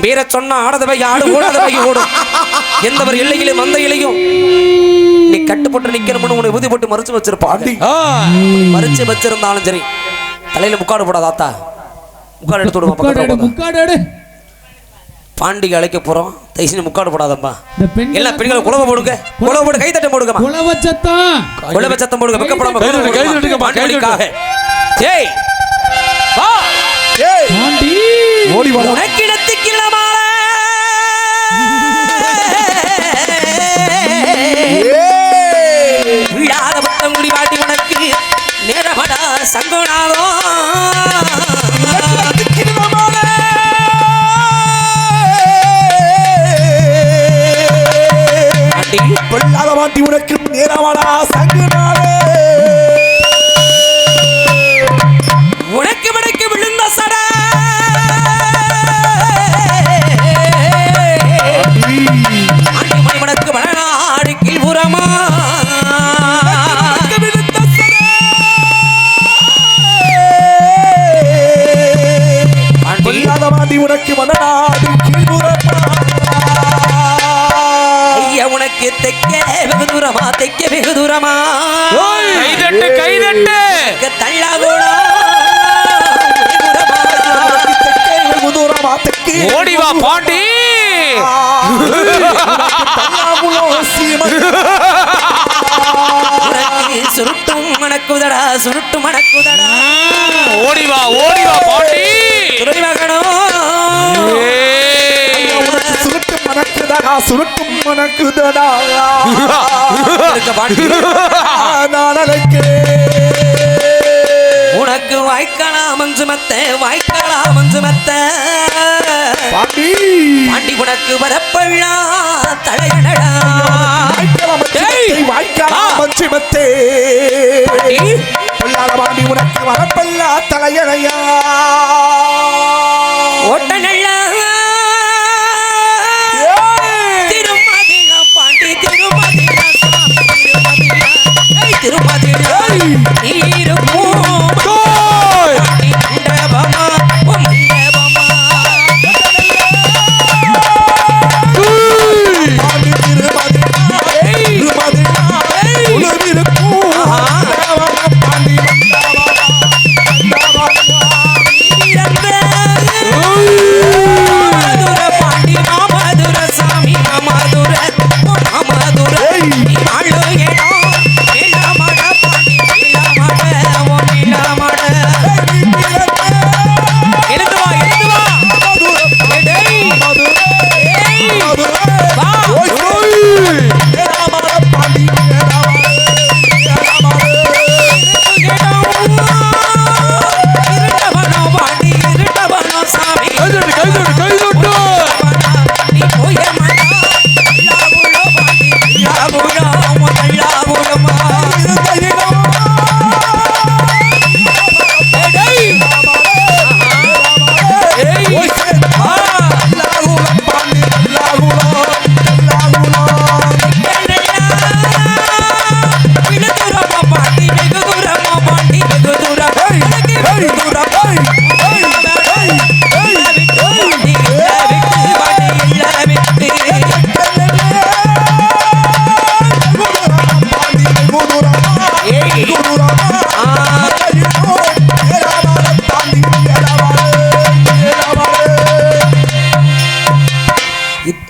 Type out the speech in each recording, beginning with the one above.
பேரை சொன்னா ஆடதவை ஆடு ஓடாதவை ஓடும் எந்தவர் எல்லையிலும் மந்த இலையும் நீ கட்டுப்பட்டு நிக்கணும்னு உன்னை உறுதி போட்டு மறைச்சு வச்சிருப்பாண்டி ஆ, மறைச்சு வச்சிருந்தாலும் சரி தலையில முக்காடு போடாத ஆத்தா முக்காடு எடுத்து முக்காடு பாண்டிக்கு அழைக்க போறோம். தயவுசெய்து முக்காடு போடாதப்பா இந்த பெண்கள் எல்லாம் பெண்களை குழவை போடுங்க. குழவை போடு கைத்தட்ட போடுங்கம்மா. குலவ சத்தம் குழவை சத்தம் போடுங்க வெக்கப்படாம ஏய் வா. பாண்டி. ஓடி வா உனக்கிடத்துக்கில்லமா விழாத பட்டம் குடி பாட்டி உனக்கு பொல்லாத மாட்டி நேரமாடா சங்குனாலே ஐயா உனக்கு தெக்க வெகு தூரமா தெக்க வெகு தூரமா? கைதட்டு கைதட்டு. தள்ளா கூட ஓடி வா பாண்டி உனக்கு சுருட்டும் மணக்குதடா சுருட்டு மணக்குதடா. ஓடி வா ஓடி வா பாண்டி துறை மகனோ ஏய். சுருட்டு மணக்குதடா சுருட்டு மணக்குதடா. அழைக்கிறேன் உனக்கு வாய்க்காலா மஞ்சு மத்த வாய்க்காலா மஞ்சு மத்த. பாண்டி. பாண்டி உனக்கு வரப்பள்ளா தலையனடா. டேய். மச்சிமத்தே பாண்டி! உனக்கு வரப்பல்லா தலையணையா.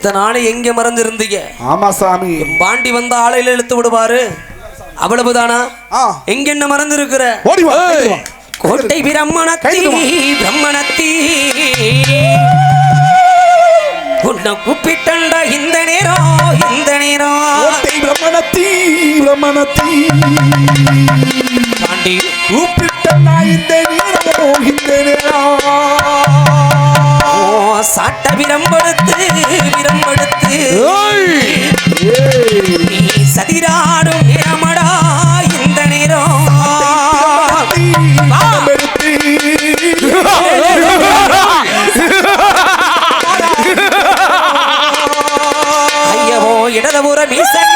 இத்தனை நாள் எங்க மறந்திருந்தீங்க? ஆமா சாமி. பாண்டி வந்த ஆளையில இழுத்து விடுவாரு. அவ்வளவுதானா? எங்க என்ன ஓடி வா. கோட்டை பிரம்மணத்தி. பிரம்மணத்தி. உன்னை கூப்பிட்டண்டா இந்த நேரம் இந்த நேரம் கோட்டை பிரம்மணத்தி பிரம்மணத்தி. பாண்டி. கூப்பிட்ட நான் இந்த நேரம் இந்த நேரம் சாட்ட விரம்பெடுத்து விரம்பெடுத்து. சதிராடும் நேரமடா இந்த நேரம். ஐயவோ இடதுபுற மீசையில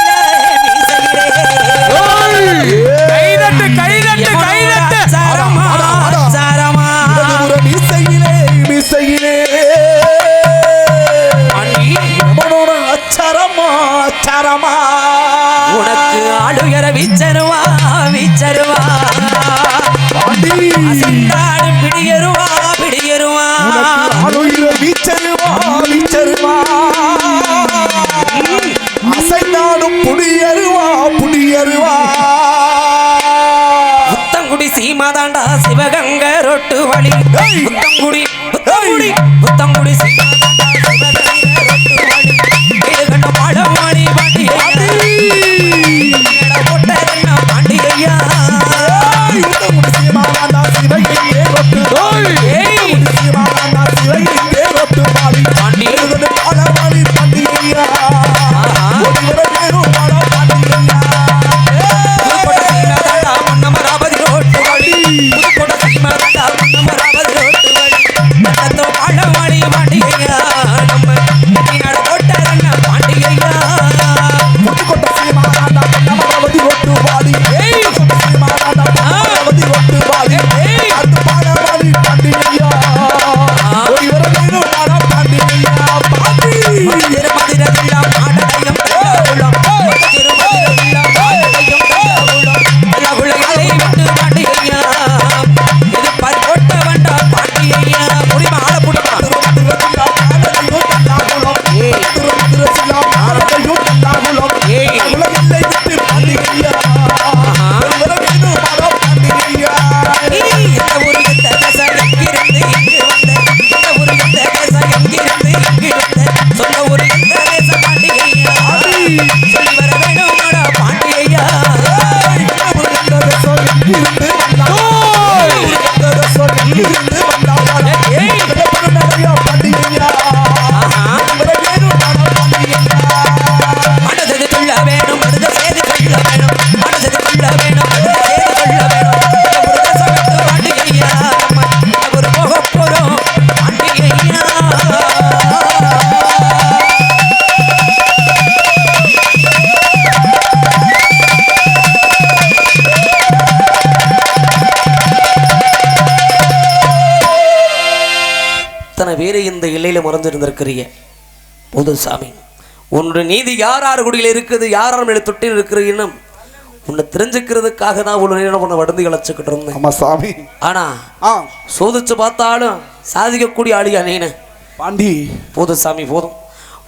பேர் இந்த எல்லையில மறந்துருந்திருக்கிறீங்க. புது சாமி உன்னுடைய நீதி யார் யார் குடியில் இருக்குது யார் யார் மேலே தொட்டில் இருக்கிறீன்னு உன்னை தெரிஞ்சுக்கிறதுக்காக தான் நேரம் உன்னை வடந்து இழைச்சிக்கிட்டு இருந்தேன். ஆமா சாமி. ஆனா சோதிச்சு பார்த்தாலும் சாதிக்கக்கூடிய ஆளியா நீனு பாண்டி. போதும் சாமி போதும்.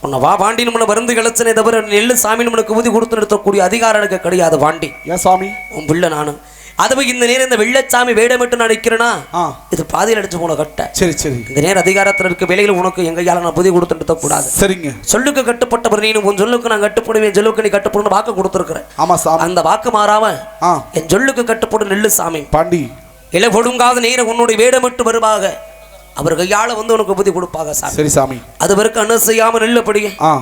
உன்னை வா பாண்டின்னு உன்னை மருந்து கிளச்சனே தவிர நெல்லு சாமின்னு உனக்கு ஊதி கொடுத்து நிறுத்தக்கூடிய அதிகாரம் எனக்கு கிடையாது பாண்டி. ஏன் சாமி? உன் பிள்ளை நானு அதுவும் இந்த நேரம் இந்த வெள்ளச்சாமி வேடமிட்டு நான் நிற்கிறேன்னா ஆ. இது பாதியில் அடிச்சு போன கட்ட. சரி சரி. இந்த நேரம் அதிகாரத்தில் இருக்க வேலையில் உனக்கு எங்க கையால நான் புதி கொடுத்து நிறுத்தக்கூடாது. சரிங்க. சொல்லுக்கு கட்டுப்பட்டவர் நீ உன் சொல்லுக்கு நான் கட்டுப்படுவேன் சொல்லுக்கு நீ கட்டுப்படும் வாக்கு கொடுத்துருக்கிறேன். ஆமா சாமி. அந்த வாக்கு மாறாம என் சொல்லுக்கு கட்டுப்படும் நெல்லு சாமி. பாண்டி. இலை கொடுங்காத நேரம் உன்னுடைய வேடமிட்டு வருவாக. அவர் கையால வந்து உனக்கு புத்தி கொடுப்பாங்க சாமி. சரி சாமி. அது வரைக்கும் அண்ணன் செய்யாம நெல்லு படிங்க ஆ.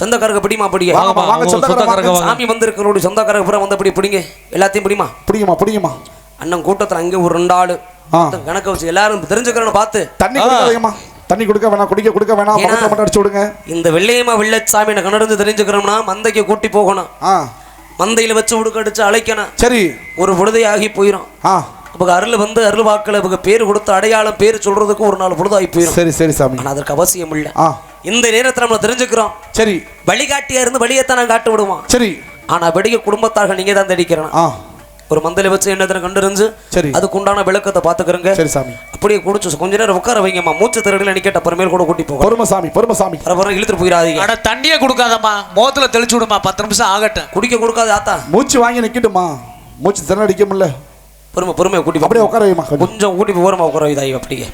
சொந்தக்காரங்க பிடிமா படிங்க வாங்க சொந்தக்காரங்க. சாமி வந்திருக்கிறோட சொந்தக்காரங்க பூரா வந்தபடி பிடிங்க. எல்லாத்தையும் பிடிமா பிடிக்குமா பிடிக்குமா? அண்ணன் கூட்டத்துல அங்கே ஒரு ரெண்டு ஆளு. கணக்க வச்சு எல்லாரும் தெரிஞ்சுக்கிறேன்னு பார்த்து. தண்ணி கொடுக்காதீங்கம்மா. தண்ணி கொடுக்க வேணாம் குடிக்க கொடுக்க வேணாம். பக்கத்துல மட்டும் அடிச்சு விடுங்க. இந்த வெள்ளையம்மா வெள்ளச்சாமி எனக்கு கண்டறிஞ்சு தெரிஞ்சுக்கிறோம்னா மந்தைக்கு கூட்டி போகணும். மந்தையில வச்சு உடுக்கடிச்சு அழைக்கணும். சரி. ஒரு பொழுதையாகி போயிடும் அவங்க அருள் வந்து அருள் வாக்கில் பேர் கொடுத்து அடையாளம் பேர் சொல்றதுக்கு ஒரு நாள் பொழுதாகி போயிடும் சரி சரி சாமி. அதற்கு அவசியம் இல்லை இந்த நேரத்தில் நம்ம தெரிஞ்சுக்கிறோம். சரி. வழிகாட்டியா இருந்து வழியத்தான் நான் காட்டு விடுவான். சரி. ஆனா வெடிக்க குடும்பத்தார்கள் நீங்க தான் தெரிக்கிறேன் ஆ. ஒரு மந்தையில வச்சு என்னத்தை கண்டறிஞ்சு சரி. அதுக்கு உண்டான விளக்கத்தை பாத்துக்கிறேங்க சரி சாமி. அப்படியே குடிச்சு கொஞ்ச நேரம் உட்கார வைங்கம்மா. மூச்சு திரடில் நிக்கட்ட அப்புறமேல் கூட கூட்டி போகும் பொறுமை சாமி பொறுமை சாமி பரபர இழுத்துட்டு போயிடாதீங்க. அட தண்ணியே கொடுக்காதம்மா. முகத்துல தெளிச்சு விடுமா பத்து நிமிஷம் ஆகட்டும். குடிக்க கொடுக்காது ஆத்தா. மூச்சு வாங்கி நிக்கட்டுமா மூச்சு திறன் அடிக்க முடியல பொறுமை பொறுமையை கூட்டி. அப்படியே உட்கார வைமா கொஞ்சம். கூட்டி போறமா உட்கார வைதாய் அப்படியே.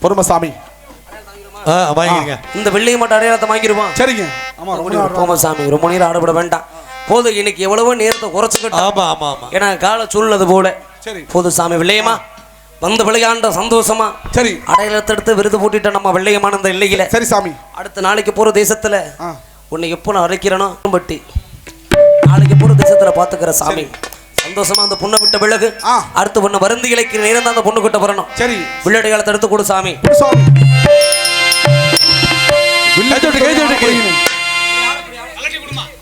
பொறுமை சாமி வாங்கிங்க இந்த வெள்ளையை மட்டும் அடையாளத்தை வாங்கிடுவான் சரிங்க. ஆமா ரொம்ப போமா சாமி ரொம்ப நேரம் ஆடப்பட வேண்டாம். போதும் இன்னைக்கு எவ்வளவோ நேரத்தை குறைச்சுக்கிட்டோம் ஆமா ஆமா ஆமா. ஏன்னா கால சூழ்நிலை போல. சரி. போதும் சாமி வெள்ளையம்மா. வந்து விளையாண்ட சந்தோஷமா. சரி. அடையாளத்தை எடுத்து விருது போட்டுட்ட நம்ம வெள்ளையமான இந்த இல்லையில சரி சாமி. அடுத்த நாளைக்கு போற தேசத்துல உன்னை எப்போ நான் அழைக்கிறேனோ பட்டி நாளைக்கு போற தேசத்துல பாத்துக்கிற சாமி. சந்தோஷமா அந்த பொண்ணை விட்ட பிறகு. அடுத்து பொண்ணை வருந்தி இழைக்கிற நேரம் தான் அந்த பொண்ணு கிட்ட வரணும். சரி. பிள்ளடையாளத்தை எடுத்து கொடு சாமி.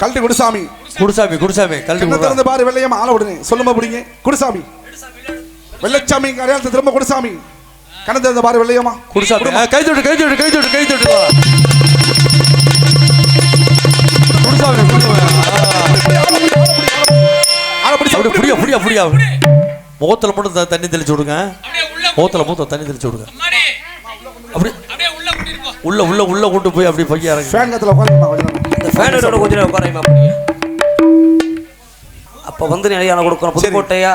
கழட்டி குடு சாமி. குடுசாமி குடுசாமி கழட்டி திறந்து பாரு வெள்ளையம்மா ஆள விடுங்க சொல்லுமா பிடிங்க. குடுசாமி வெள்ளச்சாமி அடையாளத்தை திரும்ப குடுசாமி கண்ண திறந்த பாரு வெள்ளையம்மா. குடுசாமி. கை தொட்டு கை தொட்டு கை தொட்டு கை தொட்டு. குடுசாமி குடுசாமி. புடியா புடியா புடியா. முகத்துல மட்டும் தண்ணி தெளிச்சு விடுங்க. முகத்துல மூத்த தண்ணி தெளிச்சு விடுங்க. உள்ள உள்ள உள்ள கொண்டு போய் அப்படி பைய இறங்க ஃபேன் கத்துல உட்காருமா வெளியில இந்த ஃபேனோட கொஞ்ச நேரம் உட்காரையுமா அப்படியே. அப்ப வந்து நிலையான கொடுக்கணும் புதுக்கோட்டையா?